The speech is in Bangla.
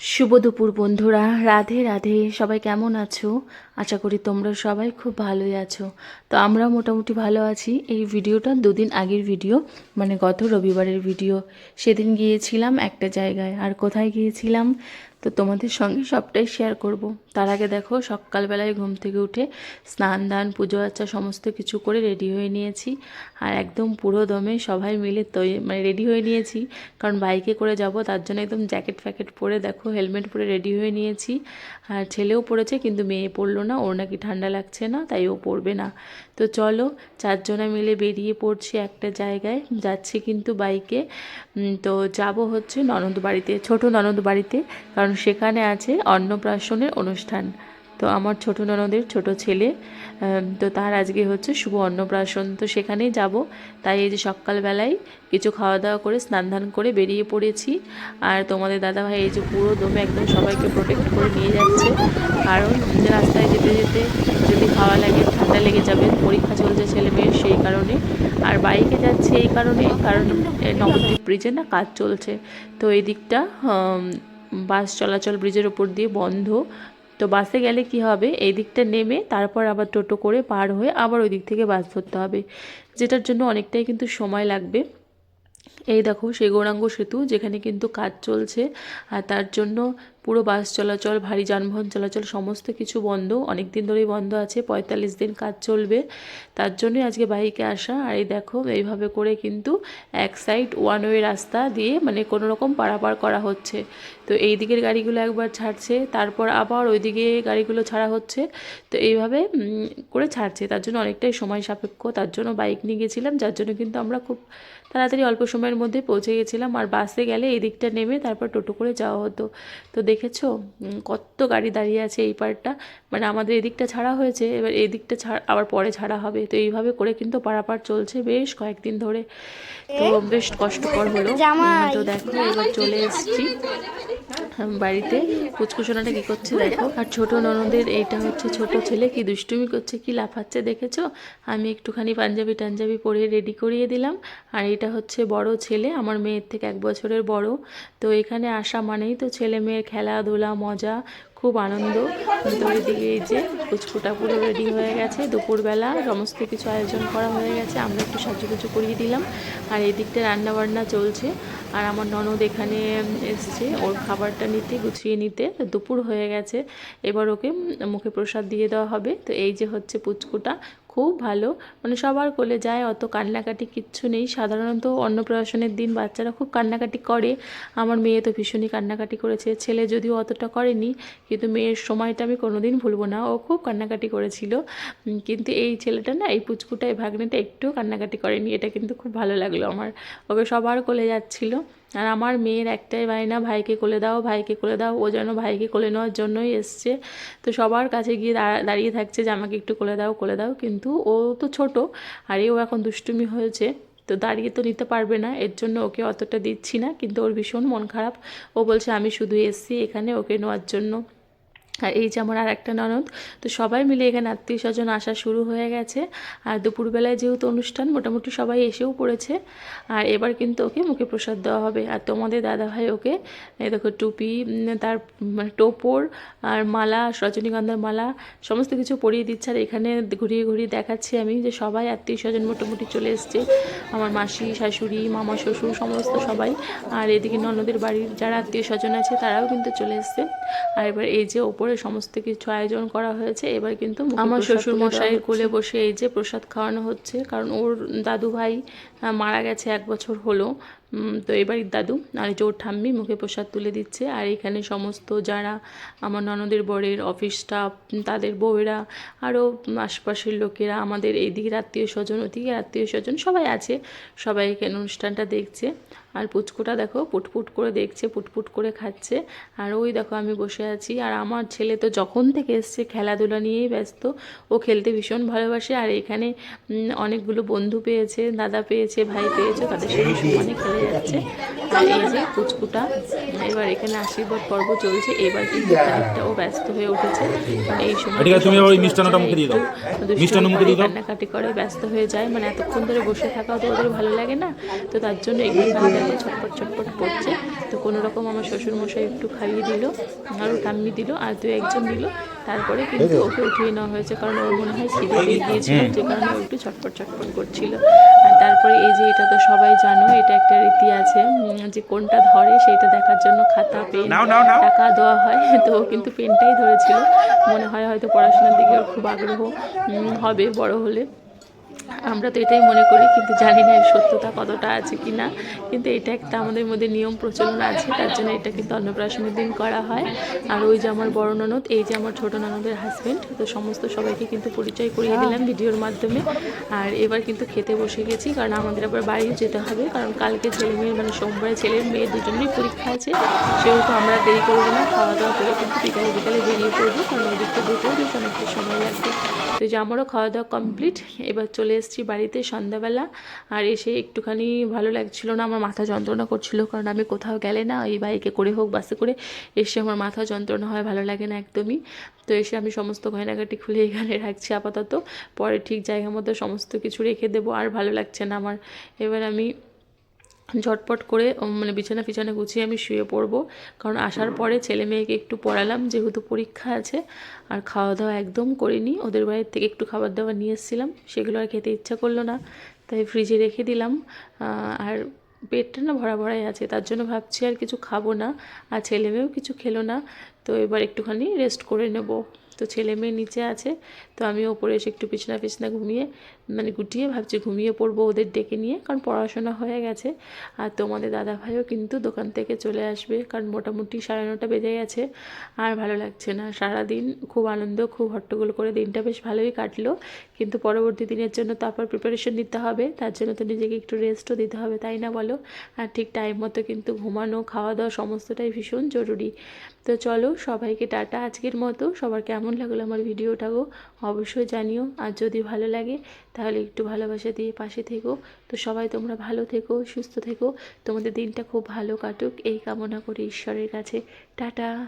শুভ দুপুর, বন্ধুরা। রাধে রাধে। সবাই কেমন আছো? আশা করি তোমরা সবাই খুব ভালোই আছো। তো আমরা মোটামুটি ভালো আছি। এই ভিডিওটা দুদিন আগের ভিডিও মানে গত রবিবারের ভিডিও। সেদিন গিয়েছিলাম একটা জায়গায়। আর কোথায় গিয়েছিলাম? তো তোমাদের সঙ্গে সবটাই শেয়ার করব। তার আগে দেখো, সকালবেলায় ঘুম থেকে উঠে স্নান, দান, পুজো আচ্চা সমস্ত কিছু করে রেডি হয়ে নিয়েছি। আর একদম পুরো দমে সবাই মিলে মানে রেডি হয়ে নিয়েছি। কারণ বাইকে করে যাব, তার জন্য একদম জ্যাকেট ফ্যাকেট পরে দেখো হেলমেট পরে রেডি হয়ে নিয়েছি। আর ছেলেও পড়েছে, কিন্তু মেয়ে পড়ল না, ওর নাকি ঠান্ডা লাগছে না, তাই ও পড়বে না। তো চলো, চারজনা মিলে বেরিয়ে পড়ছি একটা জায়গায়, যাচ্ছি কিন্তু বাইকে তো যাব হচ্ছে ননদ বাড়িতে ছোট ননদ বাড়িতে কারণ সেখানে আছে অন্নপ্রাশনের অনুষ্ঠান। তো আমার ছোট ননদের ছোট ছেলে তো তার আজকে হচ্ছে শুভ অন্নপ্রাশন। তো সেখানেই যাব। তাই এই যে সকালবেলায় কিছু খাওয়া দাওয়া করে স্নান ধান করে বেরিয়ে পড়েছি। আর তোমাদের দাদাভাই এই যে পুরো দমে একদম সবাইকে প্রোটেক্ট করে নিয়ে যাচ্ছে। কারণ রাস্তায় যেতে যেতে যদি খাওয়া লাগে, ঠান্ডা লেগে যাবে, পরীক্ষা চলছে ছেলে মেয়ের সেই কারণে। আর বাইকে যাচ্ছে এই কারণে, কারণ নবদ্বীপ ব্রিজে না কাজ চলছে। তো এই দিকটা বাস চলাচল ব্রিজের ওপর দিয়ে বন্ধ। তো বাসে গেলে কি হবে? এই দিকটা নেমে তারপর আবার টোটো করে পার হয়ে আবার ওই দিক থেকে বাস ধরতে হবে, যেটার জন্য অনেকটাই কিন্তু সময় লাগবে। এই দেখো, সেই গৌরাঙ্গ সেতু, যেখানে কিন্তু কাজ চলছে, আর তার জন্য পুরো বাস চলাচল, ভারী যানবাহন চলাচল সমস্ত কিছু বন্ধ। অনেক দিন ধরেই বন্ধ আছে, পঁয়তাল্লিশ দিন কাজ চলবে। তার জন্যই আজকে বাইকে আসা। আর এই দেখো, এইভাবে করে কিন্তু এক সাইড ওয়ান ওয়ে রাস্তা দিয়ে মানে কোনো রকম পারাপার করা হচ্ছে। তো এই দিকের গাড়িগুলো একবার ছাড়ছে, তারপর আবার ওইদিকে গাড়িগুলো ছাড়া হচ্ছে। তো এইভাবে করে ছাড়ছে। তার জন্য অনেকটাই সময় সাপেক্ষ। তার জন্য বাইক নিয়ে গেছিলাম, যার জন্য কিন্তু আমরা খুব তাড়াতাড়ি অল্প সময়ের মধ্যে পৌঁছে গেছিলাম। আর বাসে গেলে এই দিকটা নেমে তারপর টোটো করে যাওয়া হতো। তো দেখেছ? কত গাড়ি দাঁড়িয়ে আছে এই পার্টটা মানে আমাদের এদিকটা ছাড়া হয়েছে, এবার এই দিকটা ছাড়, আবার পরে ছাড়া হবে। তো এইভাবে করে কিন্তু পারাপার চলছে বেশ কয়েকদিন ধরে। তো বেশ কষ্টকর হলো। তো দেখো, এবার চলে এসেছি। বাড়িতে। কুচকুচোনাটা কি করছে দেখো? আর ছোট ননদের এইটা হচ্ছে ছোট ছেলে, কি দুষ্টুমি করছে, কি লাফাচ্ছে দেখেছ? আমি একটুখানি পাঞ্জাবি টাঞ্জাবি পরে রেডি করিয়ে দিলাম। আর এটা হচ্ছে বড় ছেলে, আমার মেয়ের থেকে এক বছরের বড়। তো এখানে আসা মানেই তো ছেলে মেয়ের খেলাধুলা, মজা, খুব আনন্দ। তো দিকে এই যে কুচকুটা পুরো রেডি হয়ে গেছে। দুপুরবেলা সমস্ত কিছু আয়োজন করা হয়ে গেছে। আমরা একটু সাজুগুজু করিয়ে দিলাম। আর এদিকটা রান্না বান্না চলছে। আর আমার ননদ এখানে এসছে। ওর খাবারটা নিতে, গুছিয়ে নিতে। দুপুর হয়ে গেছে। এবার ওকে মুখে প্রসাদ দিয়ে দেওয়া হবে। তো এই যে হচ্ছে পুচকুটা। খুব ভালো। মানে সবার কোলে যায়, অত কান্নাকাটি কিচ্ছু নেই। সাধারণত অন্নপ্রাশনের দিন বাচ্চারা খুব কান্নাকাটি করে। আমার মেয়ে তো ভীষণই কান্নাকাটি করেছে। ছেলে যদিও অতটা করেনি, কিন্তু মেয়ের সময়টা আমি কোনোদিন ভুলবো না। ও খুব কান্নাকাটি করেছিল। কিন্তু এই ছেলেটা না, এই পুচকুটা, এই ভাগ্নেটা একটুও কান্নাকাটি করেনি। এটা কিন্তু খুব ভালো লাগল আমার। ওকে সবার কোলে যাচ্ছিল। আর আমার মেয়ের একটাই বায়না, ভাইকে কোলে দাও, ভাইকে কোলে দাও, ও যেন ভাইকে কোলে নেওয়ার জন্যই এসছে। তো সবার কাছে গিয়ে দাঁড়িয়ে থাকছে যে, আমাকে একটু কোলে দাও কোলে দাও। কিন্তু ও তো ছোট আর এও এখন দুষ্টুমি হয়েছে। তো দাঁড়িয়ে তো নিতে পারবে না, এর জন্য ওকে অতটা দিচ্ছি না। কিন্তু ওর ভীষণ মন খারাপ। ও বলছে, আমি শুধু এসছি এখানে, ওকে নেওয়ার জন্য। আর এই যে আমার আর একটা ননদ, তো সবাই মিলে এখানে আত্মীয় স্বজন আসা শুরু হয়ে গেছে। আর দুপুরবেলায় যেহেতু অনুষ্ঠান, মোটামুটি সবাই এসেও পড়েছে। আর এবার কিন্তু ওকে মুখে প্রসাদ দেওয়া হবে। আর তোমাদের দাদাভাই ওকে দেখো টুপি তার টোপর আর মালা, রজনীগন্ধার মালা, সমস্ত কিছু পরিয়ে দিচ্ছে। আর এখানে ঘুরিয়ে ঘুরিয়ে দেখাচ্ছি আমি যে সবাই আত্মীয় স্বজন মোটামুটি চলে এসছে। আমার মাসি, শাশুড়ি, মামা, শ্বশুর, সমস্ত সবাই। আর এদিকে ননদের বাড়ির যারা আত্মীয় স্বজন আছে, তারাও কিন্তু চলে এসছে। আর এবার এই যে ওপরে সমস্ত কিছু আয়োজন করা হয়েছে। এবার কিন্তু আমার শ্বশুর মশাই মশাইয়ের কোলে বসে এই যে প্রসাদ খাওয়ানো হচ্ছে কারণ ওর দাদু ভাই মারা গেছে এক বছর হলো। তো এবারই দাদু আর ওর ঠাম্মি মুখে প্রসাদ তুলে দিচ্ছে। আর এখানে সমস্ত যারা আমার ননদের বরের অফিস স্টাফ তাদের বউয়েরা আরও আশপাশের লোকেরা, আমাদের এই দিকের আত্মীয় স্বজন, ওদিকে আত্মীয় স্বজন সবাই আছে। সবাই এখানে অনুষ্ঠানটা দেখছে। আর পুচকুটা দেখো, পুটপুট করে দেখছে, পুটপুট করে খাচ্ছে। আর ওই দেখো, আমি বসে আছি। আর আমার ছেলে তো যখন থেকে এসছে, খেলাধুলা নিয়েই ব্যস্ত। ও খেলতে ভীষণ ভালোবাসে। আর এখানে অনেকগুলো বন্ধু পেয়েছে, দাদা পেয়েছে, ভাই পেয়েছে, তাদের সঙ্গে সমানে খেলে যাচ্ছে আর এই যে কুচকুটা। এবার এখানে আশীর্বাদ পর্ব চলছে। এবার কিন্তু খানিকটা ও ব্যস্ত হয়ে উঠেছে। মানে এই সময় তুমি ওই মিষ্টান্নটা মুখে দিয়ে দাও। মিষ্টান্ন মুখে দিয়ে দাও। কান্নাকাটি করে ব্যস্ত হয়ে যায়। মানে এতক্ষণ ধরে বসে থাকা তো ওদের ভালো লাগে না। তো তার জন্য এগুলো দেখো ছটপট ছটপট করছে। তো কোনো রকম আমার শ্বশুরমশাই একটু খাইয়ে দিল আরও ঠাম্মি দিল আর দু একজন দিল। তারপরে কিন্তু ওকে উঠিয়ে নেওয়া হয়েছে কারণ ওর মনে হয় খিদে পেয়ে গিয়েছিল যে কারণে ও একটু ছটপট ছটপট করছিল। আর তারপরে এই যে এটা তো সবাই জানো এটা একটা রীতি আছে যে কোনটা ধরে সেটা দেখার জন্য খাতা পেন টাকা দেওয়া হয়। তো ও কিন্তু পেনটাই ধরেছিল। মনে হয় হয়তো পড়াশোনার দিকে ওর খুব আগ্রহ হবে বড় হলে। আমরা তো এটাই মনে করি, কিন্তু জানি না এর সত্যতা কতটা আছে কি না কিন্তু এটা একটা আমাদের মধ্যে নিয়ম প্রচলন আছে, তার জন্য এটা কিন্তু অন্নপ্রাশনের দিন করা হয়। আর ওই যে আমার বড় ননদ, এই যে আমার ছোট ননদের হাজব্যান্ড তো সমস্ত সবাইকে কিন্তু পরিচয় করিয়ে দিলাম ভিডিওর মাধ্যমে। আর এবার কিন্তু খেতে বসে গেছি, কারণ আমাদের আবার বাড়িও যেতে হবে, কারণ কালকে ছেলে মেয়ের মানে সোমবারে ছেলের মেয়ে দুজনেরই পরীক্ষা আছে। সেহেতু আমরা দেরি করব না খাওয়া দাওয়া করে কিন্তু বিকালে বিকালে বেরিয়ে পড়ব, কারণ ওদিকটা যেতেও বেশ অনেকটা সময় লাগবে। তো যে আমারও খাওয়া দাওয়া কমপ্লিট এবার চলে এসেছি বাড়িতে সন্ধ্যাবেলা, আর এসে একটুখানি ভালো লাগছিল না, আমার মাথা যন্ত্রণা করছিল, কারণ আমি কোথাও গেলে না, এই বাইকে করে হোক, বাসে করে, এসে আমার মাথা যন্ত্রণা হয়, ভালো লাগে না একদমই। তো এসে আমি সমস্ত গয়নাগাটি খুলে এখানে রাখছি আপাতত, পরে ঠিক জায়গা মতো সমস্ত কিছু রেখে দেবো, আর ভালো লাগছে না আমার। এবার আমি ঝটপট করে মানে বিছানা ফিছানা গুছিয়ে আমি শুয়ে পড়ব। কারণ আসার পরে ছেলে মেয়েকে একটু পড়ালাম, যেহেতু পরীক্ষা আছে, আর খাওয়া দাওয়া একদম করিনি। ওদের বাড়ির থেকে একটু খাবার দাবার নিয়ে এসেছিলাম, সেগুলো আর খেতে ইচ্ছা করল না, তাই ফ্রিজে রেখে দিলাম। আর পেটটা না ভরা ভরাই আছে, তার জন্য ভাবছি আর কিছু খাব না, আর ছেলে মেয়েও কিছু খেলো না, তো এবার একটুখানি রেস্ট করে নেব। তো ছেলে মেয়ে নিচে আছে, তো আমি ওপরে এসে একটু বিছনা ফিছনা ঘুমিয়ে মানে গুটিয়ে ভাবছি ঘুমিয়ে পড়ব ওদের ডেকে নিয়ে, কারণ পড়াশোনা হয়ে গেছে। আর তোমাদের দাদা ভাইও কিন্তু দোকান থেকে চলে আসবে, কারণ মোটামুটি সাড়ে নটা বেজে গেছে, আর ভালো লাগছে না। সারাদিন খুব আনন্দ, খুব হট্টগোল করে দিনটা বেশ ভালোই কাটলো, কিন্তু পরবর্তী দিনের জন্য তারপর প্রিপারেশন নিতে হবে, তার জন্য তো নিজেকে একটু রেস্টও দিতে হবে, তাই না বলো? আর ঠিক টাইম মতো কিন্তু ঘুমানো, খাওয়া দাওয়া সমস্তটাই ভীষণ জরুরি। তো চলো সবাইকে টাটা আজকের মতো, সবার কেমন লাগল আমার ভিডিওটাও অবশ্যই জানিও। আর যদি ভালো লাগে, তাহলে একটু ভালোবাসা দিয়ে পাশে থেকো। তো সবাই তোমরা ভালো থেকো, সুস্থ থেকো। তোমাদের দিনটা খুব ভালো কাটুক। এই কামনা করি ঈশ্বরের কাছে। টাটা।